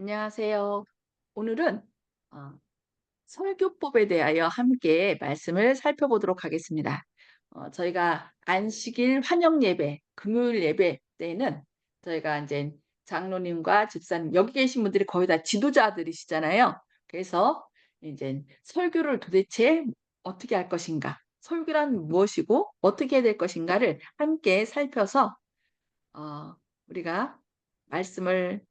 안녕하세요. 오늘은 어, 설교법에 대하여 함께 말씀을 살펴보도록 하겠습니다. 어, 저희가 안식일 환영 예배, 금요일 예배 때는 저희가 이제 장로님과 집사님, 여기 계신 분들이 거의 다 지도자들이시잖아요. 그래서 이제 설교를 도대체 어떻게 할 것인가, 설교란 무엇이고 어떻게 해야 될 것인가를 함께 살펴서 어, 우리가 말씀을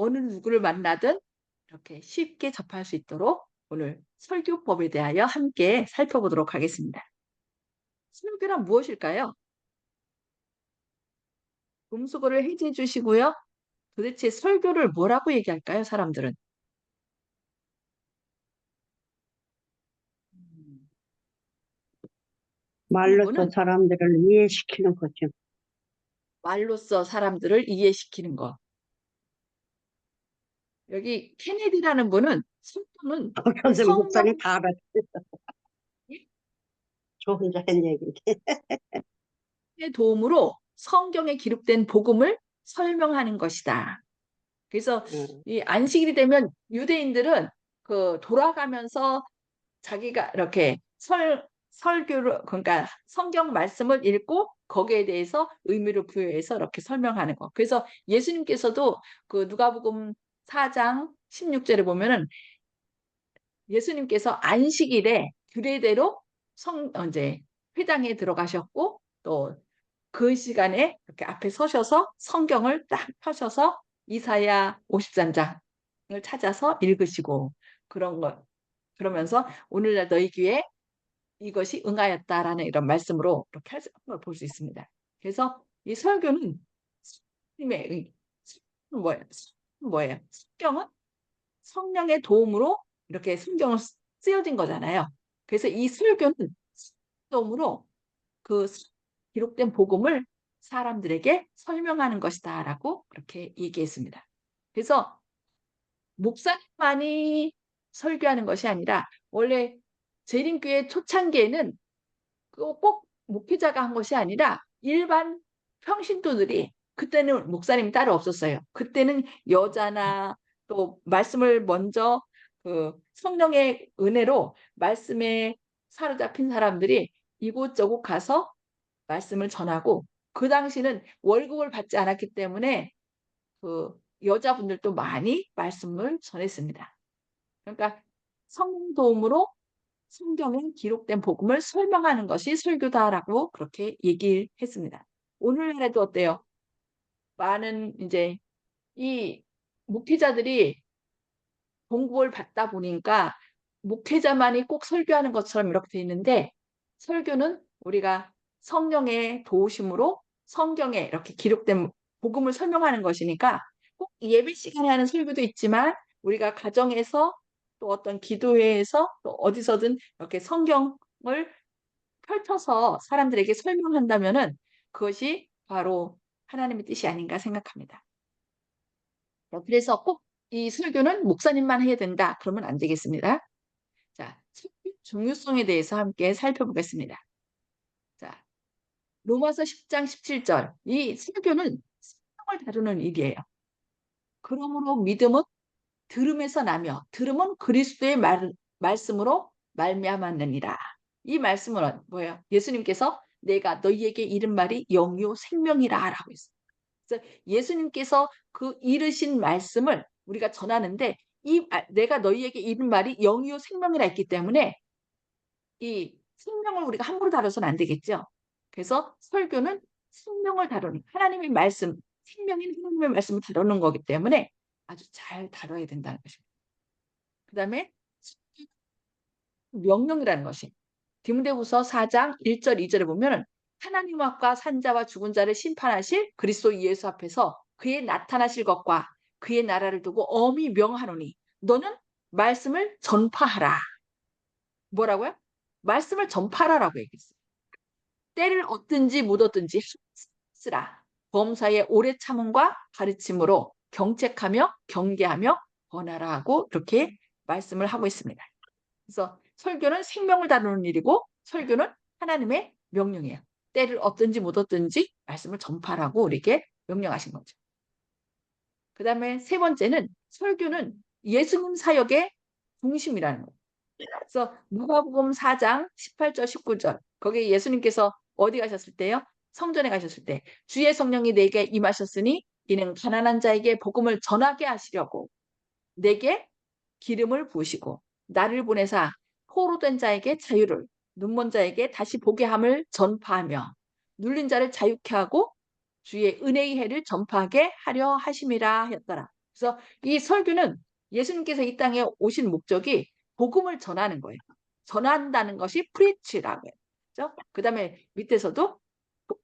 어느 누구를 만나든 이렇게 쉽게 접할 수 있도록 오늘 설교법에 대하여 함께 살펴보도록 하겠습니다. 설교란 무엇일까요? 음수거를 해제해 주시고요. 도대체 설교를 뭐라고 얘기할까요, 사람들은? 음, 말로써 사람들을 이해시키는 거죠. 말로써 사람들을 이해시키는 것. 여기 케네디라는 분은 설교는 선생 성경 목사님 다 알았어요. 저 혼자 한 얘기인데. 의 도움으로 성경에 기록된 복음을 설명하는 것이다. 그래서 음, 이 안식일이 되면 유대인들은 그 돌아가면서 자기가 이렇게 설 설교를 그러니까 성경 말씀을 읽고 거기에 대해서 의미를 부여해서 이렇게 설명하는 거. 그래서 예수님께서도 그 누가복음 4장 16절에 보면은 예수님께서 안식일에 규례대로 성 어, 이제 회당에 들어가셨고 또 그 시간에 이렇게 앞에 서셔서 성경을 딱 펴셔서 이사야 53장을 찾아서 읽으시고 그런 거 그러면서 오늘날 너희 귀에 이것이 응하였다라는 이런 말씀으로 이렇게 할볼수 있습니다. 그래서 이 설교는 하나님의 의- 설교는 뭐예요? 뭐예요? 성경은 성령의 도움으로 이렇게 성경을 쓰- 쓰여진 거잖아요. 그래서 이 설교는 도움으로 그 기록된 복음을 사람들에게 설명하는 것이다 라고 그렇게 얘기했습니다. 그래서 목사님만이 설교하는 것이 아니라 원래 재림교회 초창기에는 꼭, 꼭 목회자가 한 것이 아니라 일반 평신도들이 그때는 목사님이 따로 없었어요. 그때는 여자나 또 말씀을 먼저 그 성령의 은혜로 말씀에 사로잡힌 사람들이 이곳저곳 가서 말씀을 전하고 그 당시는 월급을 받지 않았기 때문에 그 여자분들도 많이 말씀을 전했습니다. 그러니까 성령 도움으로 성경에 기록된 복음을 설명하는 것이 설교다라고 그렇게 얘기를 했습니다. 오늘날에도 어때요? 많은 이제 이 목회자들이 공부를 받다 보니까 목회자만이 꼭 설교하는 것처럼 이렇게 돼 있는데 설교는 우리가 성령의 도우심으로 성경에 이렇게 기록된 복음을 설명하는 것이니까 꼭 예배 시간에 하는 설교도 있지만 우리가 가정에서 또 어떤 기도회에서 또 어디서든 이렇게 성경을 펼쳐서 사람들에게 설명한다면은 그것이 바로 하나님의 뜻이 아닌가 생각합니다. 그래서 꼭 이 설교는 목사님만 해야 된다. 그러면 안 되겠습니다. 자, 중요성에 대해서 함께 살펴보겠습니다. 자, 로마서 10장 17절. 이 설교는 성경을 다루는 일이에요. 그러므로 믿음은 들음에서 나며 들음은 그리스도의 말, 말씀으로 말미암았느니라. 이 말씀은 뭐예요? 예수님께서 내가 너희에게 이른 말이 영요 생명이라 라고 했어요. 그래서 예수님께서 그 이르신 말씀을 우리가 전하는데 이 내가 너희에게 이른 말이 영이요 생명이라 했기 때문에 이 생명을 우리가 함부로 다뤄서는 안 되겠죠. 그래서 설교는 생명을 다루는 하나님의 말씀, 생명인 하나님의 말씀을 다루는 거기 때문에 아주 잘 다뤄야 된다는 것입니다. 그 다음에 명령이라는 것이 디모데후서 4장 1절 2절에 보면 하나님 앞과 산자와 죽은 자를 심판하실 그리스도 예수 앞에서 그의 나타나실 것과 그의 나라를 두고 엄히 명하노니 너는 말씀을 전파하라. 뭐라고요? 말씀을 전파하라고 얘기했어요. 때를 얻든지 못 얻든지 쓰라. 범사의 오래 참음과 가르침으로 경책하며 경계하며 번하라고 이렇게 말씀을 하고 있습니다. 그래서 설교는 생명을 다루는 일이고 설교는 하나님의 명령이에요. 때를 얻든지 못 얻든지 말씀을 전파라고 우리에게 명령하신 거죠. 그 다음에 세 번째는 설교는 예수님 사역의 중심이라는 거예요. 그래서 누가복음 4장 18절 19절 거기에 예수님께서 어디 가셨을 때요? 성전에 가셨을 때 주의 성령이 내게 임하셨으니 이는 가난한 자에게 복음을 전하게 하시려고 내게 기름을 부으시고 나를 보내사 포로 된 자에게 자유를 눈먼 자에게 다시 보게 함을 전파하며 눌린 자를 자유케 하고 주의 은혜의 해를 전파하게 하려 하심이라 하였더라. 그래서 이 설교는 예수님께서 이 땅에 오신 목적이 복음을 전하는 거예요. 전한다는 것이 프리치라고 해요. 그죠? 그 다음에 밑에서도 보-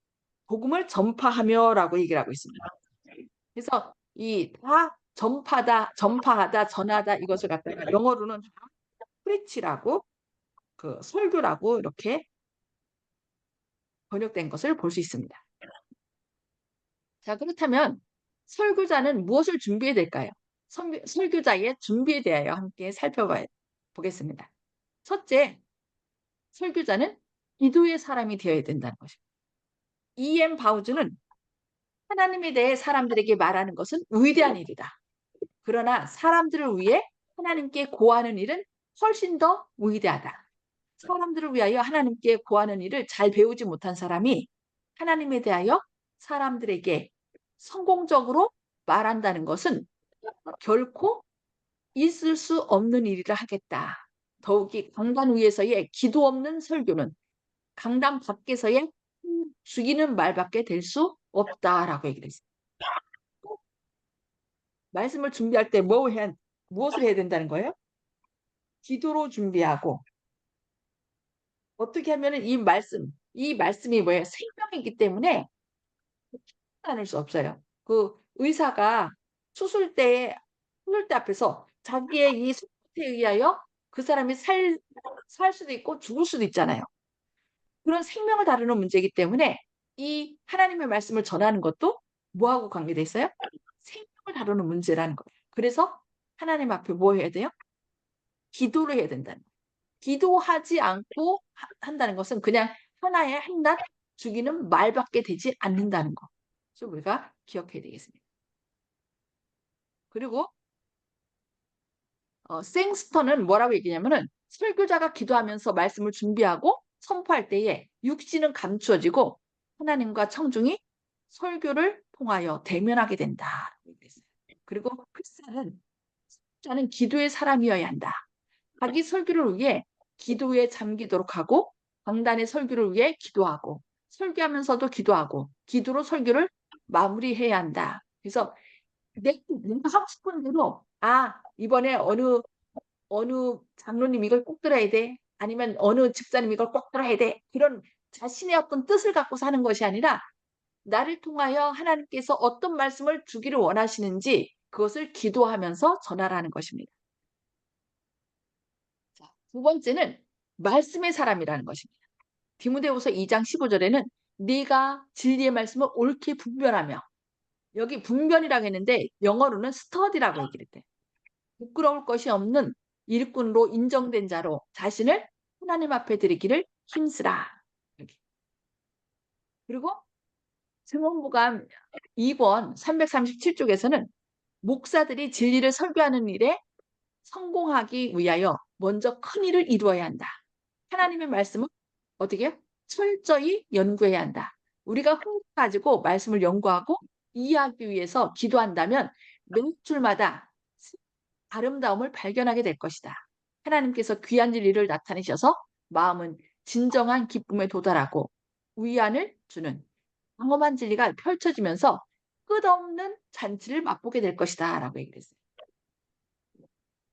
복음을 전파하며라고 얘기를 하고 있습니다. 그래서 이 다 전파다, 전파하다, 전하다 이것을 갖다가 영어로는 프리치라고 그 설교라고 이렇게 번역된 것을 볼 수 있습니다. 자, 그렇다면 설교자는 무엇을 준비해야 될까요? 설- 설교자의 준비에 대하여 함께 살펴봐야 보겠습니다. 첫째, 설교자는 기도의 사람이 되어야 된다는 것입니다. E.M. 바우즈는 하나님에 대해 사람들에게 말하는 것은 위대한 일이다. 그러나 사람들을 위해 하나님께 고하는 일은 훨씬 더 위대하다. 사람들을 위하여 하나님께 고하는 일을 잘 배우지 못한 사람이 하나님에 대하여 사람들에게 성공적으로 말한다는 것은 결코 있을 수 없는 일이라 하겠다. 더욱이 강단 위에서의 기도 없는 설교는 강단 밖에서의 죽이는 말밖에 될 수 없다라고 얘기를 했어요. 말씀을 준비할 때 뭐 해야, 무엇을 해야 된다는 거예요? 기도로 준비하고 어떻게 하면 이 말씀, 이 말씀이 뭐예요? 생명이기 때문에 않을 수 없어요. 그 의사가 수술대에 수술대 앞에서 자기의 이 수술에 의하여 그 사람이 살, 살 수도 있고 죽을 수도 있잖아요. 그런 생명을 다루는 문제이기 때문에 이 하나님의 말씀을 전하는 것도 뭐하고 관계돼 있어요? 생명을 다루는 문제라는 거예요. 그래서 하나님 앞에 뭐 해야 돼요? 기도를 해야 된다는 거예요. 기도하지 않고 하- 한다는 것은 그냥 하나의 한낱 죽이는 말밖에 되지 않는다는 거. 그래서 우리가 기억해야 되겠습니다. 그리고 어, 생스터는 뭐라고 얘기냐면은 설교자가 기도하면서 말씀을 준비하고 선포할 때에 육신은 감추어지고 하나님과 청중이 설교를 통하여 대면하게 된다. 그리고 크리스찬은 자는 기도의 사람이어야 한다. 자기 설교를 위해 기도에 잠기도록 하고 강단의 설교를 위해 기도하고 설교하면서도 기도하고 기도로 설교를 마무리해야 한다. 그래서 내, 내가 하고 싶은 대로 아 이번에 어느 어느 장로님 이걸 꼭 들어야 돼 아니면 어느 집사님 이걸 꼭 들어야 돼 이런 자신의 어떤 뜻을 갖고 사는 것이 아니라 나를 통하여 하나님께서 어떤 말씀을 주기를 원하시는지 그것을 기도하면서 전하라는 것입니다. 자, 두 번째는 말씀의 사람이라는 것입니다. 디모데후서 2장 15절에는 네가 진리의 말씀을 옳게 분별하며 여기 분별이라고 했는데 영어로는 스터디라고 얘기를 했대. 부끄러울 것이 없는 일꾼으로 인정된 자로 자신을 하나님 앞에 드리기를 힘쓰라. 이렇게. 그리고 증언부감 2권 337쪽에서는 목사들이 진리를 설교하는 일에 성공하기 위하여 먼저 큰 일을 이루어야 한다. 하나님의 말씀을 어떻게 해요? 철저히 연구해야 한다. 우리가 흥 가지고 말씀을 연구하고 이해하기 위해서 기도한다면 몇 줄마다 아름다움을 발견하게 될 것이다. 하나님께서 귀한 진리를 나타내셔서 마음은 진정한 기쁨에 도달하고 위안을 주는 광범한 진리가 펼쳐지면서 끝없는 잔치를 맛보게 될 것이다. 라고 얘기를 했어요.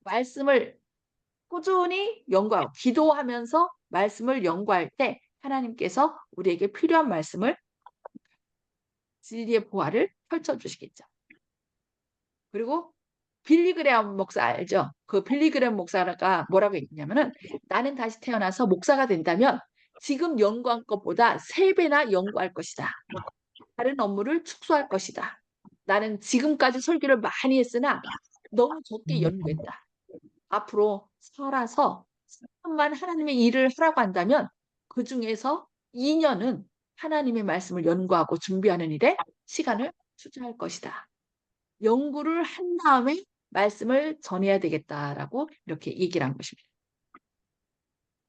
말씀을 꾸준히 연구하고 기도하면서 말씀을 연구할 때 하나님께서 우리에게 필요한 말씀을 진리의 보화를 펼쳐주시겠죠. 그리고 빌리그레엄 목사 알죠? 그 빌리그레엄 목사가 뭐라고 얘기냐면은 나는 다시 태어나서 목사가 된다면 지금 연구한 것보다 세 배나 연구할 것이다. 다른 업무를 축소할 것이다. 나는 지금까지 설교를 많이 했으나 너무 적게 연구했다. 앞으로 살아서 잠깐만 하나님의 일을 하라고 한다면 그 중에서 2년은 하나님의 말씀을 연구하고 준비하는 일에 시간을 투자할 것이다. 연구를 한 다음에 말씀을 전해야 되겠다라고 이렇게 얘기를 한 것입니다.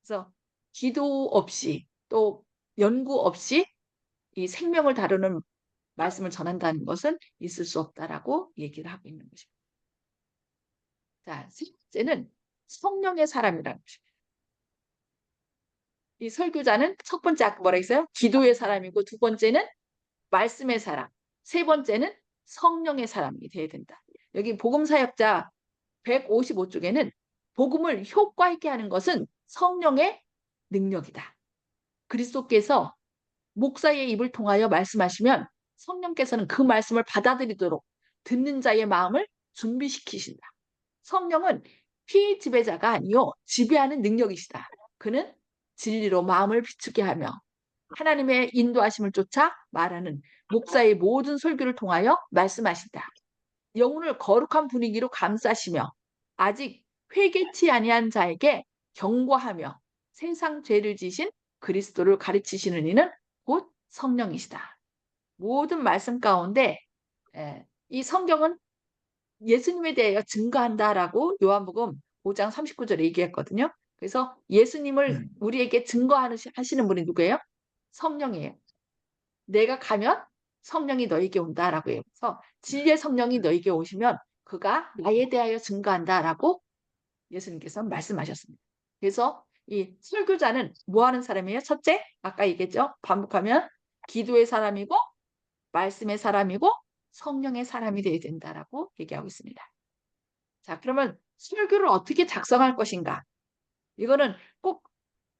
그래서 기도 없이 또 연구 없이 이 생명을 다루는 말씀을 전한다는 것은 있을 수 없다라고 얘기를 하고 있는 것입니다. 자, 세 번째는 성령의 사람이라는 것입니다. 이 설교자는 첫 번째 아까 뭐라 했어요? 기도의 사람이고 두 번째는 말씀의 사람, 세 번째는 성령의 사람이 되어야 된다. 여기 복음 사역자 155쪽에는 복음을 효과 있게 하는 것은 성령의 능력이다. 그리스도께서 목사의 입을 통하여 말씀하시면 성령께서는 그 말씀을 받아들이도록 듣는 자의 마음을 준비시키신다. 성령은 피의 지배자가 아니요 지배하는 능력이시다. 그는 진리로 마음을 비추게 하며 하나님의 인도하심을 쫓아 말하는 목사의 모든 설교를 통하여 말씀하신다. 영혼을 거룩한 분위기로 감싸시며 아직 회개치 아니한 자에게 경고하며 세상 죄를 지신 그리스도를 가르치시는 이는 곧 성령이시다. 모든 말씀 가운데 예, 이 성경은 예수님에 대하여 증거한다라고 요한복음 5장 39절에 얘기했거든요. 그래서 예수님을 우리에게 증거하시는 분이 누구예요? 성령이에요. 내가 가면 성령이 너에게 온다라고 해요. 그래서 진리의 성령이 너에게 오시면 그가 나에 대하여 증거한다라고 예수님께서 말씀하셨습니다. 그래서 이 설교자는 뭐 하는 사람이에요? 첫째, 아까 얘기했죠? 반복하면 기도의 사람이고 말씀의 사람이고 성령의 사람이 되어야 된다라고 얘기하고 있습니다. 자, 그러면 설교를 어떻게 작성할 것인가? 이거는 꼭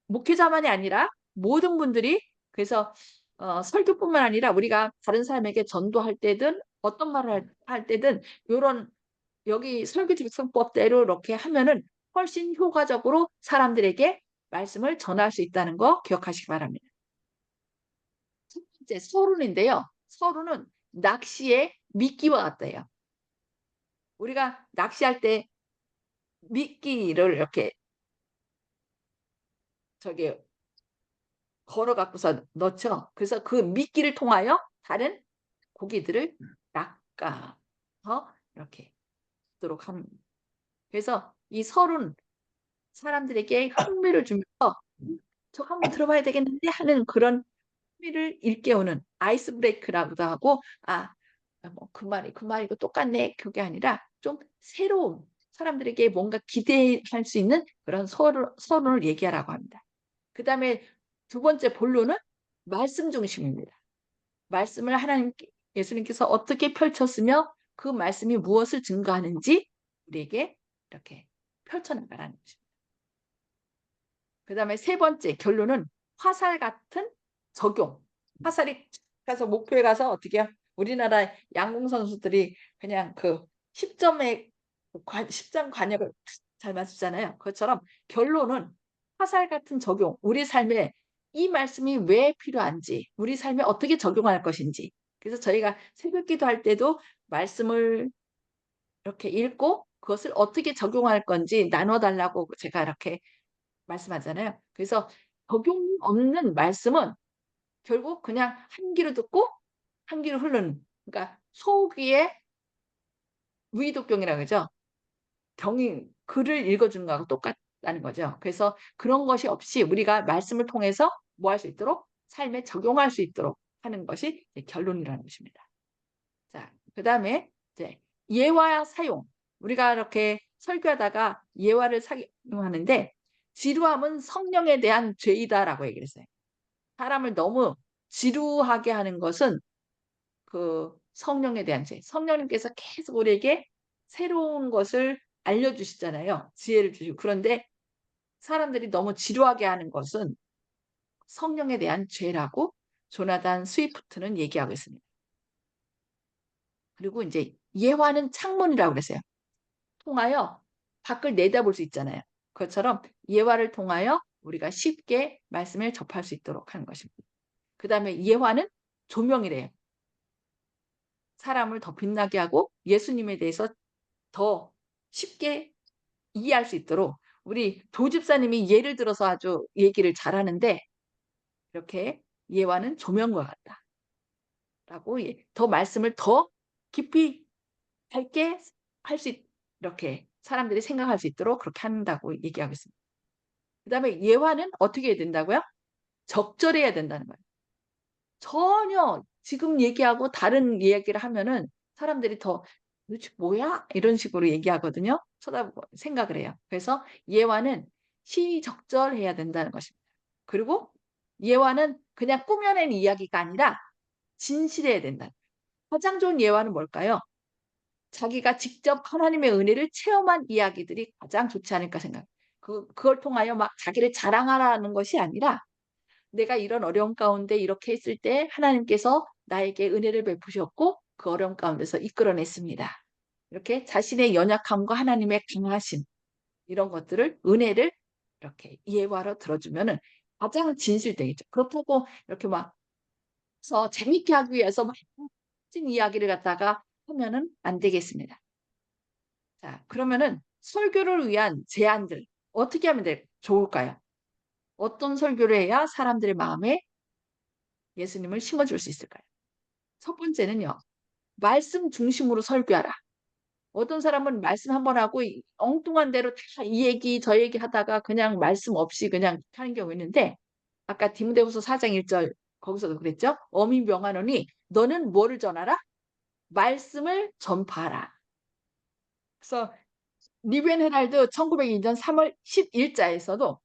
목회자만이 아니라 모든 분들이 그래서 어, 설교뿐만 아니라 우리가 다른 사람에게 전도할 때든 어떤 말을 할, 할 때든 이런 여기 설교 직성법대로 이렇게 하면은 훨씬 효과적으로 사람들에게 말씀을 전할 수 있다는 거 기억하시기 바랍니다. 첫 번째 서론인데요. 서론은 낚시의 미끼와 같대요. 우리가 낚시할 때 미끼를 이렇게 저기 걸어 갖고서 넣죠. 그래서 그 미끼를 통하여 다른 고기들을 낚아서 이렇게 도록 합니다. 그래서 이 설은 사람들에게 흥미를 주면서 저 한번 들어봐야 되겠는데 하는 그런 흥미를 일깨우는 아이스 브레이크라고도 하고 아 뭐 그 말이 그 말이고 똑같네 그게 아니라 좀 새로운 사람들에게 뭔가 기대할 수 있는 그런 서론, 서론을 얘기하라고 합니다. 그 다음에 두 번째 본론은 말씀 중심입니다. 말씀을 하나님 예수님께서 어떻게 펼쳤으며 그 말씀이 무엇을 증거하는지 우리에게 이렇게 펼쳐나가라는 것입니다. 그 다음에 세 번째 결론은 화살 같은 적용. 화살이 가서 목표에 가서 어떻게 해요? 우리나라 양궁 선수들이 그냥 그 10점의 10점 관역을 잘 맞추잖아요. 그것처럼 결론은 화살 같은 적용. 우리 삶에 이 말씀이 왜 필요한지, 우리 삶에 어떻게 적용할 것인지. 그래서 저희가 새벽 기도할 때도 말씀을 이렇게 읽고 그것을 어떻게 적용할 건지 나눠달라고 제가 이렇게 말씀하잖아요. 그래서 적용 없는 말씀은 결국 그냥 한 귀로 듣고 한 귀로 흐르는 그러니까 소귀의 위독경이라고 그러죠. 경이 글을 읽어주는 거하고 똑같다는 거죠. 그래서 그런 것이 없이 우리가 말씀을 통해서 뭐 할 수 있도록 삶에 적용할 수 있도록 하는 것이 결론이라는 것입니다. 자, 그 다음에 이제 예화 사용. 우리가 이렇게 설교하다가 예화를 사용하는데 지루함은 성령에 대한 죄이다라고 얘기를 했어요. 사람을 너무 지루하게 하는 것은 그 성령에 대한 죄. 성령님께서 계속 우리에게 새로운 것을 알려주시잖아요. 지혜를 주시고. 그런데 사람들이 너무 지루하게 하는 것은 성령에 대한 죄라고 조나단 스위프트는 얘기하고 있습니다. 그리고 이제 예화는 창문이라고 그랬어요. 통하여 밖을 내다볼 수 있잖아요. 그것처럼 예화를 통하여 우리가 쉽게 말씀을 접할 수 있도록 하는 것입니다. 그 다음에 예화는 조명이래요. 사람을 더 빛나게 하고 예수님에 대해서 더 쉽게 이해할 수 있도록 우리 도집사님이 예를 들어서 아주 얘기를 잘하는데 이렇게 예화는 조명과 같다. 라고 더 말씀을 더 깊이 밝게 할 수 이렇게 사람들이 생각할 수 있도록 그렇게 한다고 얘기하고 있습니다. 그 다음에 예화는 어떻게 해야 된다고요? 적절해야 된다는 거예요. 전혀 지금 얘기하고 다른 이야기를 하면은 사람들이 더 도대체 뭐야? 이런 식으로 얘기하거든요. 쳐다보고 생각을 해요. 그래서 예화는 시적절해야 된다는 것입니다. 그리고 예화는 그냥 꾸며낸 이야기가 아니라 진실해야 된다. 가장 좋은 예화는 뭘까요? 자기가 직접 하나님의 은혜를 체험한 이야기들이 가장 좋지 않을까 생각해요. 그, 그걸 통하여 막 자기를 자랑하라는 것이 아니라 내가 이런 어려움 가운데 이렇게 했을 때 하나님께서 나에게 은혜를 베푸셨고 그 어려움 가운데서 이끌어냈습니다. 이렇게 자신의 연약함과 하나님의 강하심 이런 것들을 은혜를 이렇게 예화로 들어주면은 가장 진실되겠죠. 그렇다고 이렇게 막 그래서 재밌게 하기 위해서 막진 이야기를 갖다가 하면은 안 되겠습니다. 자, 그러면은 설교를 위한 제안들 어떻게 하면 돼, 좋을까요? 어떤 설교를 해야 사람들의 마음에 예수님을 심어줄 수 있을까요? 첫 번째는요, 말씀 중심으로 설교하라. 어떤 사람은 말씀 한 번 하고 이- 엉뚱한 대로 다 이 얘기 저 얘기 하다가 그냥 말씀 없이 그냥 하는 경우 있는데 아까 디모데후서 4장 1절 거기서도 그랬죠. 어미 명하노니 너는 뭐를 전하라? 말씀을 전파하라. 그래서 리벤 헤랄드 1902년 3월 11자에서도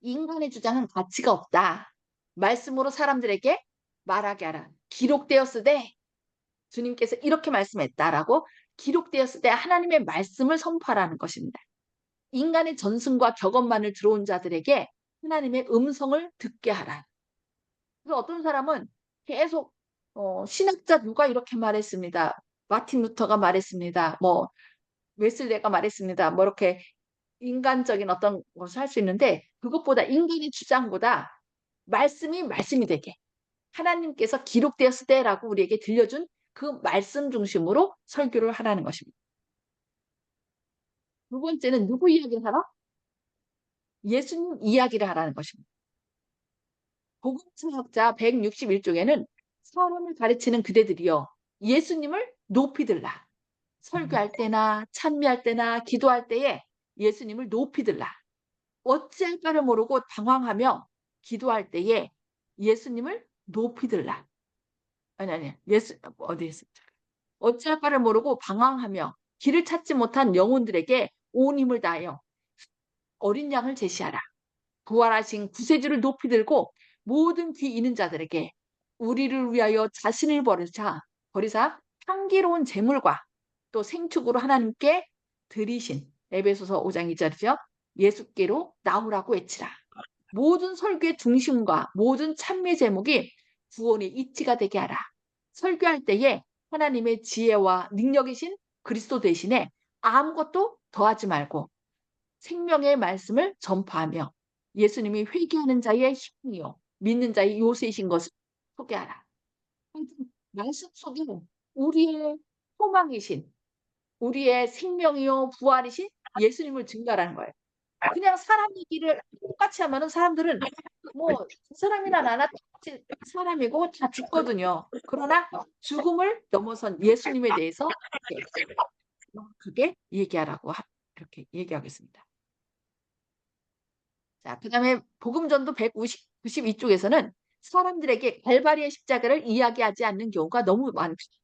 인간의 주장은 가치가 없다. 말씀으로 사람들에게 말하게 하라. 기록되었으되 주님께서 이렇게 말씀했다라고 기록되었을 때 하나님의 말씀을 선포하라는 것입니다. 인간의 전승과 격언만을 들어온 자들에게 하나님의 음성을 듣게 하라. 그래서 어떤 사람은 계속 어, 신학자 누가 이렇게 말했습니다. 마틴 루터가 말했습니다. 뭐 웨슬레가 말했습니다. 뭐 이렇게 인간적인 어떤 것을 할 수 있는데 그것보다 인간의 주장보다 말씀이 말씀이 되게 하나님께서 기록되었을 때라고 우리에게 들려준 그 말씀 중심으로 설교를 하라는 것입니다. 두 번째는 누구 이야기를 하라? 예수님 이야기를 하라는 것입니다. 복음서학자 161쪽에는 사람을 가르치는 그대들이요 예수님을 높이 들라. 설교할 때나 찬미할 때나 기도할 때에 예수님을 높이 들라. 어찌할 바를 모르고 당황하며 기도할 때에 예수님을 높이 들라. 아니 아니 예수 어디 있어? 어찌할 바를 모르고 방황하며 길을 찾지 못한 영혼들에게 온 힘을 다하여 어린 양을 제시하라. 부활하신 구세주를 높이 들고 모든 귀 있는 자들에게 우리를 위하여 자신을 버리자 버리사 향기로운 재물과 또 생축으로 하나님께 드리신 에베소서 5장 2절이죠. 예수께로 나오라고 외치라. 모든 설교의 중심과 모든 찬미 제목이 구원의 이치가 되게 하라. 설교할 때에 하나님의 지혜와 능력이신 그리스도 대신에 아무것도 더하지 말고 생명의 말씀을 전파하며 예수님이 회개하는 자의 힘이요 믿는 자의 요새이신 것을 소개하라. 말씀 속에 우리의 소망이신 우리의 생명이요 부활이신 예수님을 증가하는 거예요. 그냥 사람 얘기를 똑같이 하면은 사람들은 뭐그 사람이나 나나 똑같이 사람이고 다 죽거든요. 그러나 죽음을 넘어선 예수님에 대해서 정확하게 얘기하라고 하- 이렇게 얘기하겠습니다. 자, 그 다음에 복음전도 192쪽에서는 사람들에게 갈바리의 십자가를 이야기하지 않는 경우가 너무 많습니다.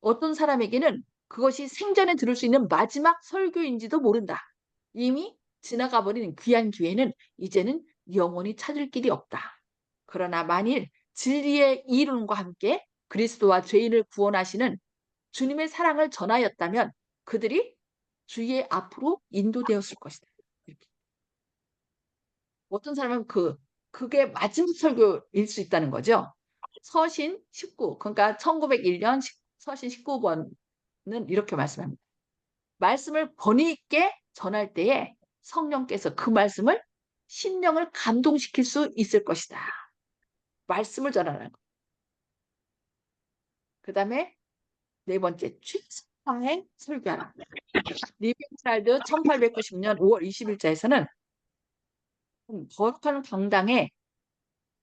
어떤 사람에게는 그것이 생전에 들을 수 있는 마지막 설교인지도 모른다. 이미 지나가 버린 귀한 기회는 이제는 영원히 찾을 길이 없다. 그러나 만일 진리의 이름과 함께 그리스도와 죄인을 구원하시는 주님의 사랑을 전하였다면 그들이 주의 앞으로 인도되었을 것이다. 이렇게. 어떤 사람은 그 그게 마지막 설교일 수 있다는 거죠. 서신 19, 그러니까 1901년 서신 19번은 이렇게 말씀합니다. 말씀을 권위 있게 전할 때에 성령께서 그 말씀을 심령을 감동시킬 수 있을 것이다. 말씀을 전하는 것. 그 다음에 네 번째, 최선의 설교하라. 리빙스랄드 1890년 5월 20일자에서는 거룩한 강당에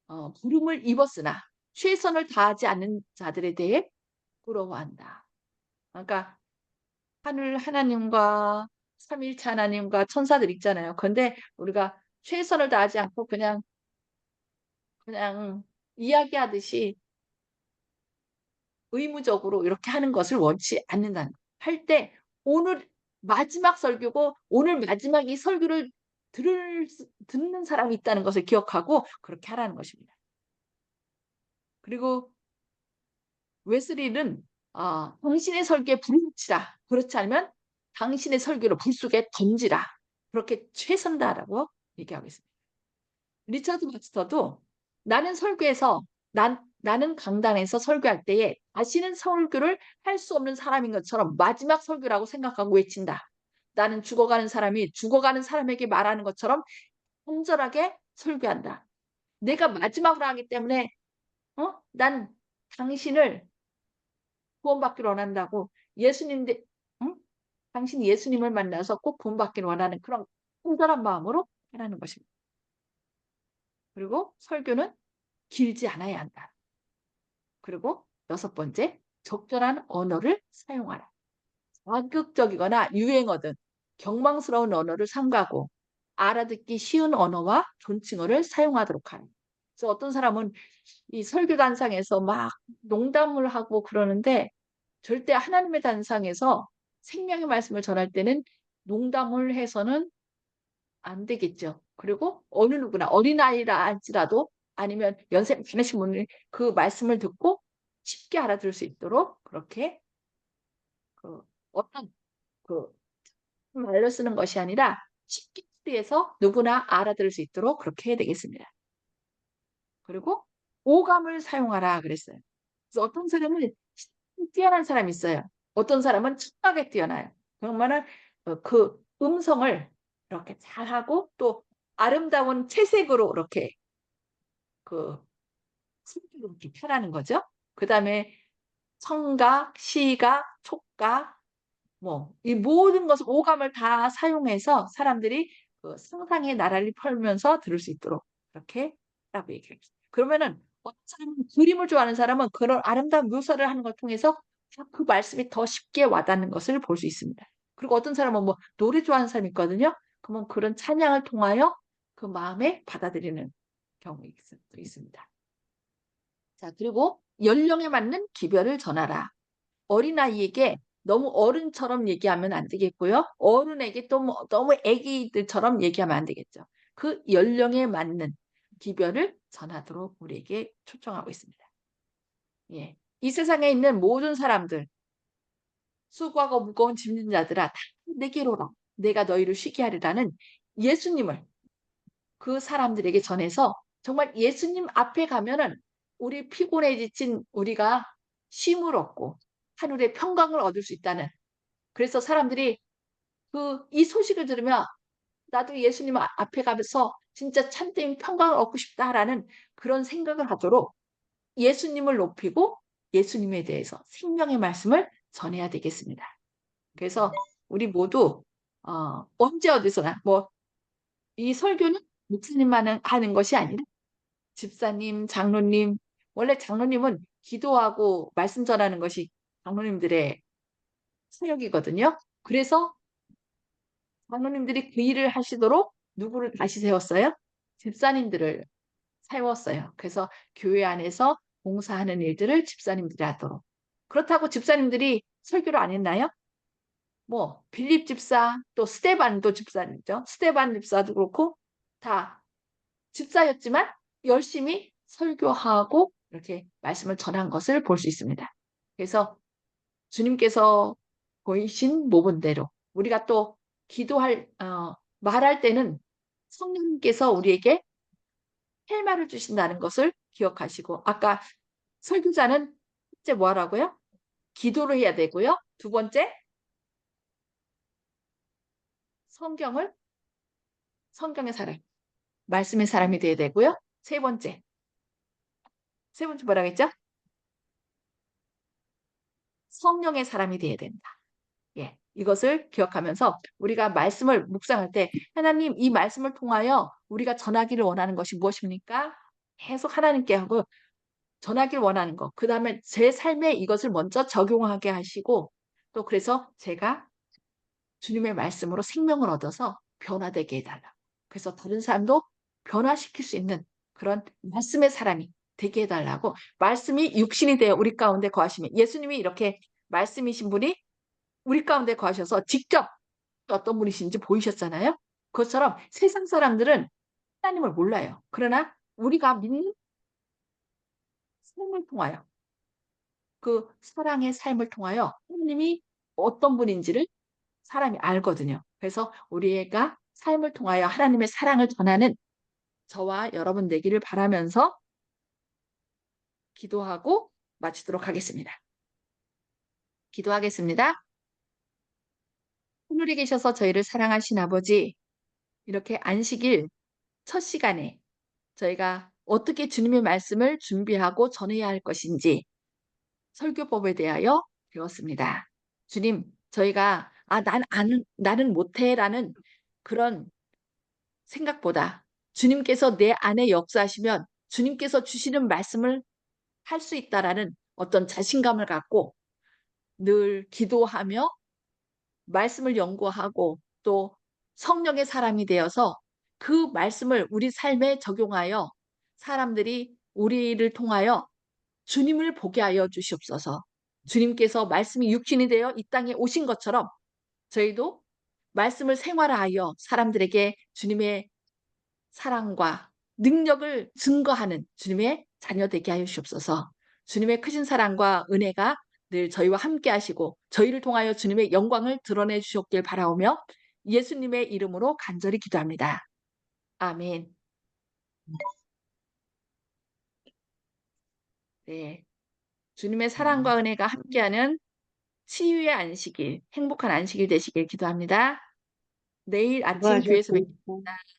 어, 부름을 입었으나 최선을 다하지 않는 자들에 대해 부러워한다. 그러니까 하늘 하나님과 삼일체 하나님과 천사들 있잖아요. 근데 우리가 최선을 다하지 않고 그냥 그냥 이야기하듯이 의무적으로 이렇게 하는 것을 원치 않는다는 할 때 오늘 마지막 설교고 오늘 마지막 이 설교를 들을 수- 듣는 사람이 있다는 것을 기억하고 그렇게 하라는 것입니다. 그리고 웨슬리는 아, 당신의 설교에 불을 붙이라. 그렇지 않으면 당신의 설교를 불 속에 던지라. 그렇게 최선 다하라고 얘기하고 있습니다. 리차드 박스터도 나는 설교에서 난, 나는 강단에서 설교할 때에 다시는 설교를 할 수 없는 사람인 것처럼 마지막 설교라고 생각하고 외친다. 나는 죽어가는 사람이 죽어가는 사람에게 말하는 것처럼 간절하게 설교한다. 내가 마지막으로 하기 때문에 어? 난 당신을 구원받기를 원한다고 예수님 대, 응? 당신 예수님을 만나서 꼭 구원받기를 원하는 그런 간절한 마음으로 하라는 것입니다. 그리고 설교는 길지 않아야 한다. 그리고 여섯 번째, 적절한 언어를 사용하라. 자극적이거나 유행어든 경망스러운 언어를 삼가고 알아듣기 쉬운 언어와 존칭어를 사용하도록 하라. 그래서 어떤 사람은 이 설교 단상에서 막 농담을 하고 그러는데 절대 하나님의 단상에서 생명의 말씀을 전할 때는 농담을 해서는 안 되겠죠. 그리고 어느 누구나 어린아이라 할지라도 아니면 연세 많으신 분이 그 말씀을 듣고 쉽게 알아들을 수 있도록 그렇게 그 어떤 그 말로 쓰는 것이 아니라 쉽게 풀이해서 누구나 알아들을 수 있도록 그렇게 해야 되겠습니다. 그리고 오감을 사용하라 그랬어요. 그래서 어떤 사람은 뛰어난 사람이 있어요. 어떤 사람은 청하게 뛰어나요. 그러면은 어, 그 음성을 이렇게 잘하고 또 아름다운 채색으로 이렇게 그 슬프게 이렇게 펴라는 거죠. 그 다음에 청각, 시각, 촉각, 뭐 이 모든 것을 오감을 다 사용해서 사람들이 그 상상의 나라를 펼면서 들을 수 있도록 그렇게 라고 얘기해요. 그러면은 어떤 사람은 그림을 좋아하는 사람은 그런 아름다운 묘사를 하는 걸 통해서 그 말씀이 더 쉽게 와닿는 것을 볼 수 있습니다. 그리고 어떤 사람은 뭐 노래 좋아하는 사람이 있거든요. 그러면 그런 찬양을 통하여 그 마음에 받아들이는 경우가 있, 있습니다. 자, 그리고 연령에 맞는 기별을 전하라. 어린아이에게 너무 어른처럼 얘기하면 안 되겠고요. 어른에게 또 뭐- 너무 애기들처럼 얘기하면 안 되겠죠. 그 연령에 맞는 기별을 전하도록 우리에게 초청하고 있습니다. 예. 이 세상에 있는 모든 사람들, 수고하고 무거운 짐진 자들아, 다 내게로 오라. 내가 너희를 쉬게 하리라는 예수님을 그 사람들에게 전해서 정말 예수님 앞에 가면은 우리 피곤해 지친 우리가 쉼을 얻고 하늘의 평강을 얻을 수 있다는 그래서 사람들이 그 이 소식을 들으면 나도 예수님 아- 앞에 가면서 진짜 참된 평강을 얻고 싶다라는 그런 생각을 하도록 예수님을 높이고 예수님에 대해서 생명의 말씀을 전해야 되겠습니다. 그래서 우리 모두 어, 언제 어디서나 뭐 이 설교는 목사님만 하는 것이 아니라 집사님, 장로님 원래 장로님은 기도하고 말씀 전하는 것이 장로님들의 사역이거든요. 그래서 장로님들이 그 일을 하시도록 누구를 다시 세웠어요? 집사님들을 세웠어요. 그래서 교회 안에서 봉사하는 일들을 집사님들이 하도록. 그렇다고 집사님들이 설교를 안 했나요? 뭐 빌립 집사 또 스테반도 집사님이죠. 스테반 집사도 그렇고 다 집사였지만 열심히 설교하고 이렇게 말씀을 전한 것을 볼 수 있습니다. 그래서 주님께서 보이신 모본대로 우리가 또 기도할 어, 말할 때는 성령님께서 우리에게 할 말을 주신다는 것을 기억하시고 아까 설교자는 첫째 뭐 하라고요? 기도를 해야 되고요. 두 번째 성경을 성경의 사람 말씀의 사람이 돼야 되고요. 세 번째 세 번째 뭐라고 했죠? 성령의 사람이 돼야 된다. 예, 이것을 기억하면서 우리가 말씀을 묵상할 때 하나님 이 말씀을 통하여 우리가 전하기를 원하는 것이 무엇입니까? 계속 하나님께 하고 전하기를 원하는 것. 그 다음에 제 삶에 이것을 먼저 적용하게 하시고 또 그래서 제가 주님의 말씀으로 생명을 얻어서 변화되게 해달라. 그래서 다른 사람도 변화시킬 수 있는 그런 말씀의 사람이 되게 해달라고 말씀이 육신이 되어 우리 가운데 거하시면 예수님이 이렇게 말씀이신 분이 우리 가운데 거하셔서 직접 어떤 분이신지 보이셨잖아요. 그것처럼 세상 사람들은 하나님을 몰라요. 그러나 우리가 믿는 삶을 통하여 그 사랑의 삶을 통하여 하나님이 어떤 분인지를 사람이 알거든요. 그래서 우리가 삶을 통하여 하나님의 사랑을 전하는 저와 여러분 되기를 바라면서 기도하고 마치도록 하겠습니다. 기도하겠습니다. 하늘에 계셔서 저희를 사랑하신 아버지, 이렇게 안식일 첫 시간에 저희가 어떻게 주님의 말씀을 준비하고 전해야 할 것인지 설교법에 대하여 배웠습니다. 주님, 저희가 아, 난 안, 나는 못해라는 그런 생각보다 주님께서 내 안에 역사하시면 주님께서 주시는 말씀을 할 수 있다라는 어떤 자신감을 갖고 늘 기도하며 말씀을 연구하고 또 성령의 사람이 되어서 그 말씀을 우리 삶에 적용하여 사람들이 우리를 통하여 주님을 보게 하여 주시옵소서. 주님께서 말씀이 육신이 되어 이 땅에 오신 것처럼 저희도 말씀을 생활하여 사람들에게 주님의 사랑과 능력을 증거하는 주님의 자녀 되게 하여 주옵소서. 주님의 크신 사랑과 은혜가 늘 저희와 함께 하시고 저희를 통하여 주님의 영광을 드러내 주셨길 바라오며 예수님의 이름으로 간절히 기도합니다. 아멘. 네. 주님의 사랑과 은혜가 함께하는 치유의 안식일, 행복한 안식일 되시길 기도합니다. 내일 아침 교회에서 뵙 수고하셨습니다.